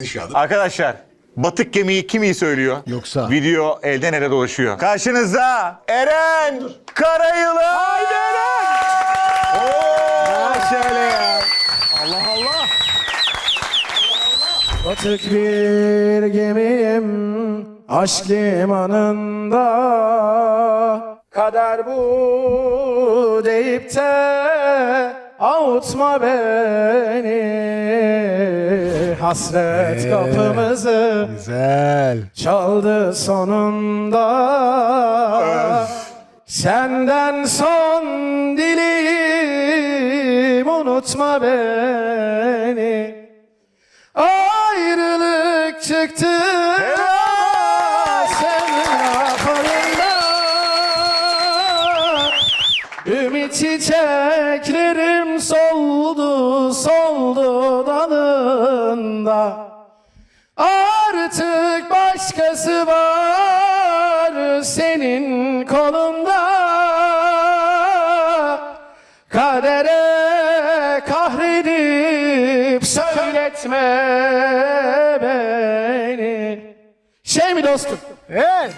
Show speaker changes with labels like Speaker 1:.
Speaker 1: inşallah.
Speaker 2: Arkadaşlar batık gemiyi kim iyi söylüyor?
Speaker 3: Yoksa?
Speaker 2: Video elden ele dolaşıyor. Karşınızda Eren Karayılan. Haydi Eren.
Speaker 3: şöyle ya. Batık bir gemiyim aşk limanında Kader bu deyip de avutma beni Hasret kapımızı
Speaker 4: Güzel.
Speaker 3: çaldı sonunda. Senden son dileğim unutma beni. Ayrılık çıktı. Ümit çiçeklerim soldu dalında Artık başkası var senin kolunda Kadere kahredip söyletme beni Şey mi dostum?
Speaker 4: Evet.